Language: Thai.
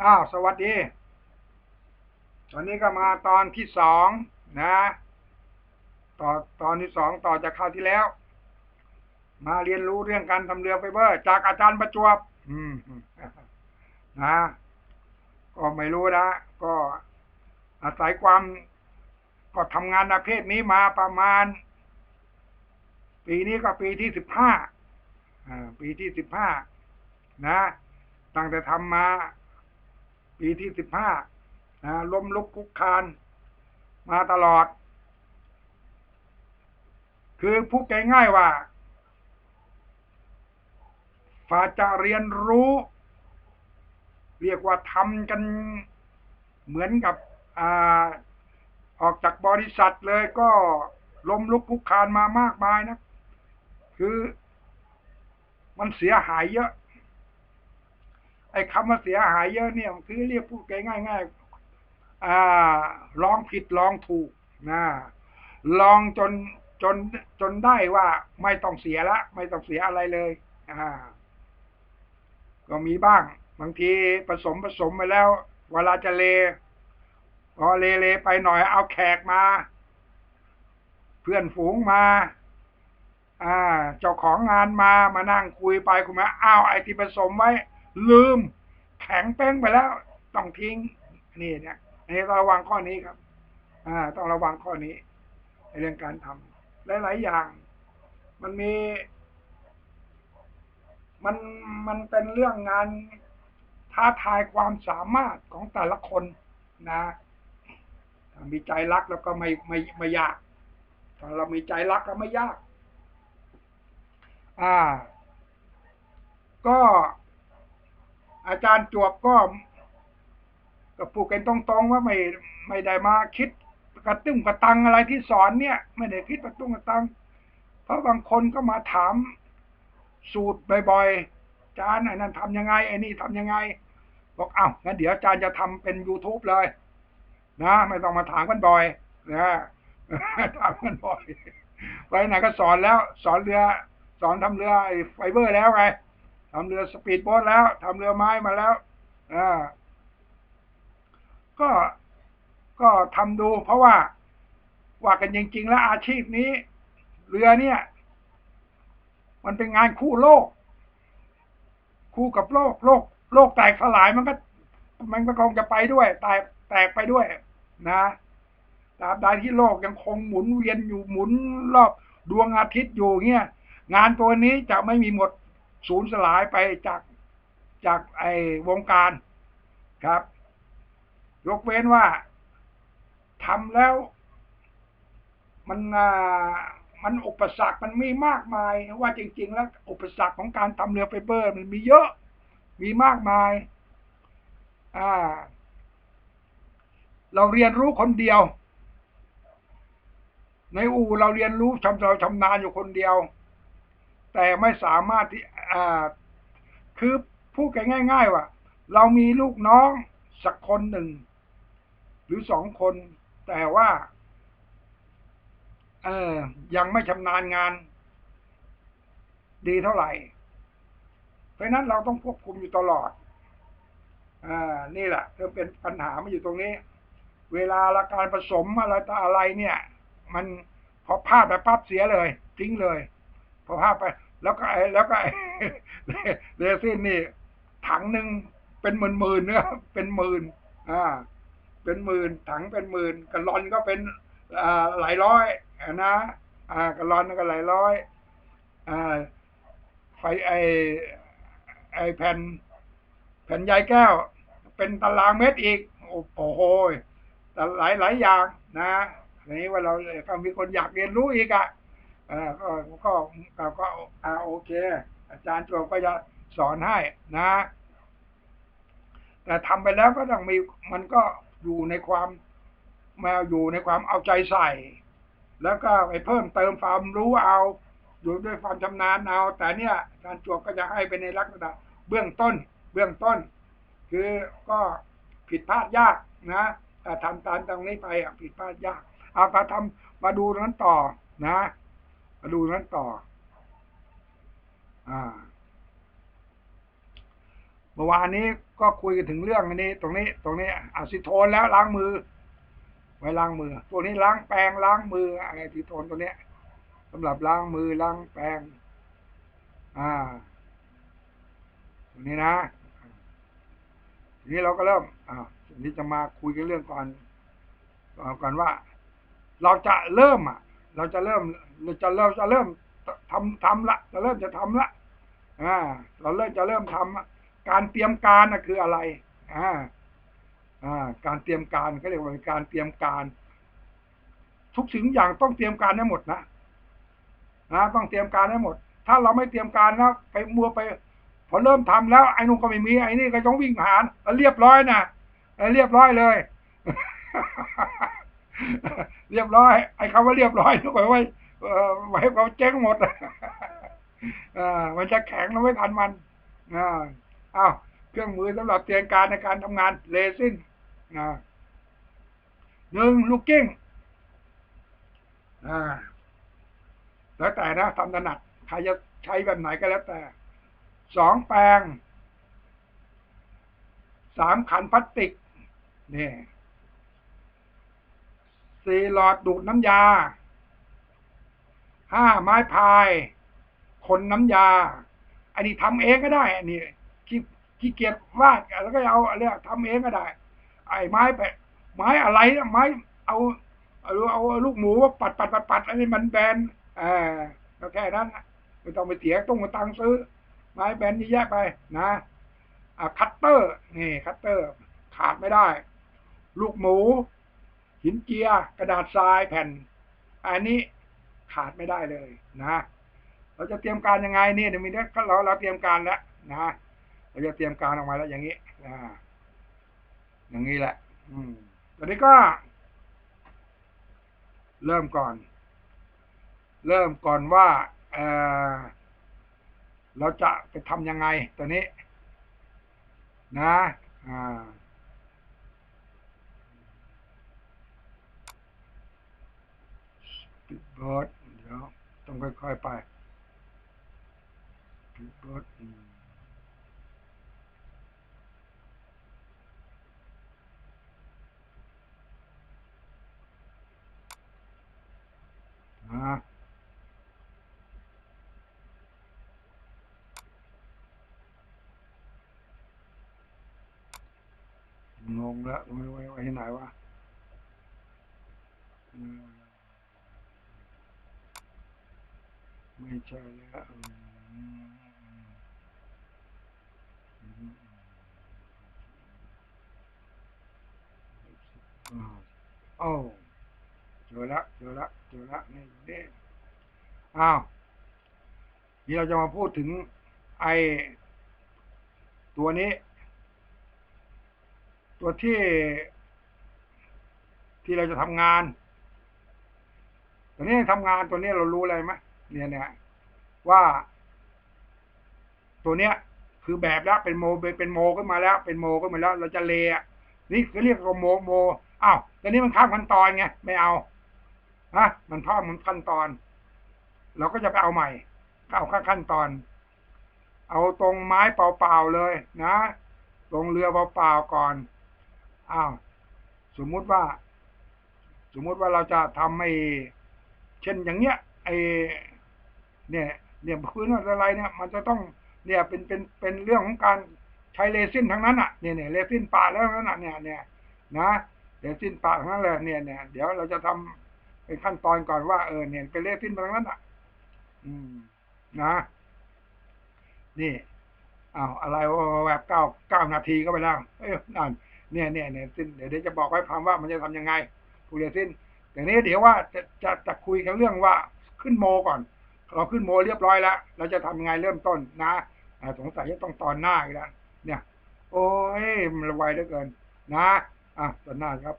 อ้าวสวัสดีตอนนี้ก็มาตอนที่สองนะ ต่อตอนที่สองต่อจากคราวที่แล้ว มาเรียนรู้เรื่องการทำเรือไฟเบอร์ จากอาจารย์ประจวบนะ ก็ไม่รู้นะ ก็อาศัยความก็ทำงานประเภทนี้มาประมาณ ปีนี้ก็ปีที่สิบห้าปีที่สิบห้านะ ตั้งแต่ทำมา ปีที่สิบห้านะล้มลุกคุกคาน มาตลอด คือพูดง่ายๆว่าฝาจะเรียนรู้ เรียกว่าทำกันเหมือนกับอออกจากบริษัทเลยก็ล้มลุกคุกคานมามากมายนะ คือมันเสียหายเยอะ ไอ้คำว่าเสียหายเยอะเนี่ยคือเรียกพูดง่ายง่ายอ่าลองผิดลองถูกนะลองจนจนจนได้ว่าไม่ต้องเสียละ ไม่ต้องเสียอะไรเลยอ่าก็มีบ้าง บางทีผสมผสมไปแล้ว เวลาจะเลพอเลเลไปหน่อยเอาแขกมา เพื่อนฝูงมา อ่า เจ้าของงานมามานั่งคุยไปคุณแม่อ้าวไอที่ผสมไว้ ลืม แข็งเป้งไปแล้ว ต้องทิ้ง นี่เนี่ยนนี้ต้องระวังข้อนี้ครับ อ่า ต้องระวังข้อนี้ในเรื่องการทำหลาย ๆ อย่าง มันมี มันมันเป็นเรื่องงานท้าทายความสามารถของแต่ละคนนะถ้ามีใจรักแล้วก็ไม่ไม่ไม่ยากถ้าเรามีใจรักก็ไม่ยาก อ่า ก็ อาจารย์จวบก็ก็พูดกันตรงๆว่าไม่ไม่ได้มาคิดกระตุ้งกระตังอะไรที่สอนเนี่ย ไม่ได้คิดกระตุ้งกระตัง เพราะบางคนก็มาถามสูตรบ่อยๆอาจารย์ไอ้นั่นทำยังไงไอ้นี่ทำยังไง บอกเอ้างั้นเดี๋ยวอาจารย์จะทำเป็น youtube เลย นะไม่ต้องมาถามกันบ่อยนะถามกันบ่อยไว้ไหนก็สอนแล้ว สอนเรือ สอนทำเรือไฟเบอร์แล้วไง ทำเรือสปีดโบ๊ทแล้วทำเรือไม้มาแล้วอ่าก็ก็ทำดู เพราะว่าว่ากันจริง ๆ แล้วอาชีพนี้ เรือเนี่ย มันเป็นงานคู่โลก คู่กับโลก โลก โลกแตกสลายมันก็ มันก็คงจะไปด้วยแตกแตกไปด้วย นะตราบใดที่โลกยังคงหมุนเวียนอยู่หมุนรอบดวงอาทิตย์อยู่เงี้ยงานตัวนี้จะไม่มีหมด สูญสลายไปจากจากไอ้วงการครับ ยกเว้นว่าทำแล้ว มันมันอุปสรรคมันมีมากมายว่าจริง ๆ แล้ว อุปสรรคของการทำเรือไฟเบอร์ มันมีเยอะมีมากมาย อ่า เราเรียนรู้คนเดียว ในอู่เราเรียนรู้ชำเราชำนาญอยู่คนเดียว แต่ไม่สามารถที่ คือพูดกันง่าย ๆ ว่า เรามีลูกน้องสักคนหนึ่ง หรือสองคน แต่ว่า เออยังไม่ชำนาญงาน ดีเท่าไหร่ เพราะนั้นเราต้องควบคุมอยู่ตลอดอ่านี่แหละจะเป็นปัญหามาอยู่ตรงนี้ เวลาละการผสมอะไรต่ออะไรเนี่ย มันพอพลาดไปปั๊บเสียเลยทิ้งเลย พอพลาดไป แล้วก็ไอ้แล้วก็ไอ้เรซินนี่ ถังหนึ่งเป็นหมื่นหมื่นเนื้อเป็นหมื่นอ่า เป็นหมื่นถังเป็นหมื่นกะลอนก็เป็นอ่าหลายร้อยนะอ่ากะลอนก็หลายร้อยอ่าไฟไอไอแผ่น แผ่นใยแก้ว เป็นตารางเมตรอีก โอ้โหแต่หลายหลายอย่างนะทีนี้ว่าเราก็มีคนอยากเรียนรู้อีกอะ อ่าก็ก็ก็ก็อ่าโอเค อาจารย์จวบก็จะสอนให้นะ แต่ทำไปแล้วก็ต้องมีมันก็อยู่ในความมาอยู่ในความเอาใจใส่ แล้วก็ไปเพิ่มเติมความรู้เอาอยู่ด้วยความชำนาญเอา แต่เนี่ยอาจารย์จวบก็จะให้เป็นในลักษณะเบื้องต้น เบื้องต้น คือก็ผิดพลาดยากนะแต่ทำตามตรงนี้ไปผิดพลาดยากเอามาทำมาดูนั้นต่อนะ มาดูนั้นต่อ อ่า เมื่อวานนี้ก็คุยกันถึงเรื่องอันนี้ ตรงนี้ ตรงนี้อะซิโทนแล้วล้างมือ ไว้ล้างมือ ตัวนี้ล้างแปรงล้างมืออะไรซิโทนตัวเนี้ยสำหรับล้างมือล้างแปรงอ่าตรงนี้นะทีนี้เราก็เริ่ม อ่าทีนี้จะมาคุยกันเรื่องก่อนก่อนว่า เราจะเริ่มอะ เราจะเริ่มเราจะเราจะเริ่มทำทำละเราเริ่มจะทำละอ่า เราเริ่มจะเริ่มทำการเตรียมการนะคืออะไรอ่าอ่า การเตรียมการเขาเรียกว่าการเตรียมการ ทุกสิ่งอย่างต้องเตรียมการให้หมดนะนะต้องเตรียมการให้หมด ถ้าเราไม่เตรียมการแล้วไปมัวไป พอเริ่มทำแล้วไอ้นุ่งก็ไม่มีไอ้นี่ก็ต้องวิ่งหาเรียบร้อยนะเรียบร้อยเลย เรียบร้อย ไอ้คำว่าเรียบร้อยทุกคนไว้ไว้เขาเจ๊งหมดอ่ามันจะแข็งแล้วไม่ทันมันอ่าอ้าวเครื่องมือสำหรับเตรียมการในการทำงานเลซินหนึ่งลูกกิ้งอ่าแล้วแต่นะทำถนัดใครจะใช้แบบไหนก็แล้วแต่สองแปลงสามขันพลาสติกนี่ สี่หลอดดูดน้ำยาห้าไม้พาย คนน้ำยา อันนี้ทำเองก็ได้อันนี้ขี้ขี้เกียจวาดแล้วก็เอาเรียกทำเองก็ได้ ไอ้ไม้ไปไม้อะไรไม้เอาเอาเอาลูกหมูปัดปัดปัดปัดอันนี้มันแบนอ่าก็แค่นั้นไม่ต้องไปเสียต้องมาตังซื้อ ไม้แบนเยอะแยะไปนะอ่าคัตเตอร์นี่คัตเตอร์ขาดไม่ได้ ลูกหมู หินเจียกระดาษทรายแผ่น อันนี้ขาดไม่ได้เลยนะ เราจะเตรียมการยังไงนี่เดี๋ยวมีเนี้ยเราเราเตรียมการแล้วนะเราจะเตรียมการออกมาแล้วอย่างนี้อ่าอย่างนี้แหละ อืมตอนนี้ก็ เริ่มก่อน เริ่มก่อนว่าเออเราจะไปทำยังไงตัวนี้ นะ อ่าปิด บอสเดี๋ยวต้องค่อยๆไปปิดบอสอ่างงแล้วไม่ไว้ไว้ที่ไหนวะ ไม่ใช่แล้วโอ้เจอละเจอละเจอละนี่นี่อ้าวนี่เราจะมาพูดถึงไอตัวนี้ ตัวที่ ที่เราจะทำงาน ตัวนี้ทำงานตัวนี้เรารู้อะไรไหม เนี่ยนี่ยว่าตัวเนี้ย คือแบบแล้วเป็นโมเป็นโมขึ้นมาแล้ว เป็นโมขึ้นมาแล้ว เราจะเลอะนี่คือเรียกว่าโมโมอ้าวตอนนี้มันข้ามขั้นตอนไงไม่เอาฮะมันพ่อมันขั้นตอน เราก็จะไปเอาใหม่เข้าขั้นตอน เอาตรงไม้เปล่าๆเลยนะตรงเรือเปล่าๆก่อนอ้าวสมมุติว่า สมมุติว่าเราจะทำไอ้เช่นอย่างเงี้ยไอ้ เนี่ยเนี่ยพื้นอะไรเนี่ยมันจะต้องเนี่ยเป็นเป็นเป็นเรื่องของการใช้เลซินทั้งนั้นอะเนี่ยเนี่ยเลซินปาแล้วนั้นอะเนี่ยเนี่ยนะเลซินปาทั้งนั้นเลยเนี่ยเนี่ยเดี๋ยวเราจะทำเป็นขั้นตอนก่อนว่าเออเนี่ยเป็นเลซินทั้งนั้นอะ อืมนะ นี่อ้าวอะไรแบบเก้าเก้านาทีก็ไปแล้วเอ้ยนั่นเนี่ยเนี่ยเนี่ยซินเดี๋ยวเดี๋ยวจะบอกไว้พามว่ามันจะทำยังไงผู้เลซินแต่นี้เดี๋ยวว่าจะจะจะคุยกันเรื่องว่าขึ้นโมก่อน เราขึ้นโมเรียบร้อยแล้ว เราจะทำยังไงเริ่มต้นนะสงสัยจะต้องตอนหน้าอีกแล้วเนี่ย โอ้ยมันไวเหลือเกิน นะ อะตอนหน้าครับ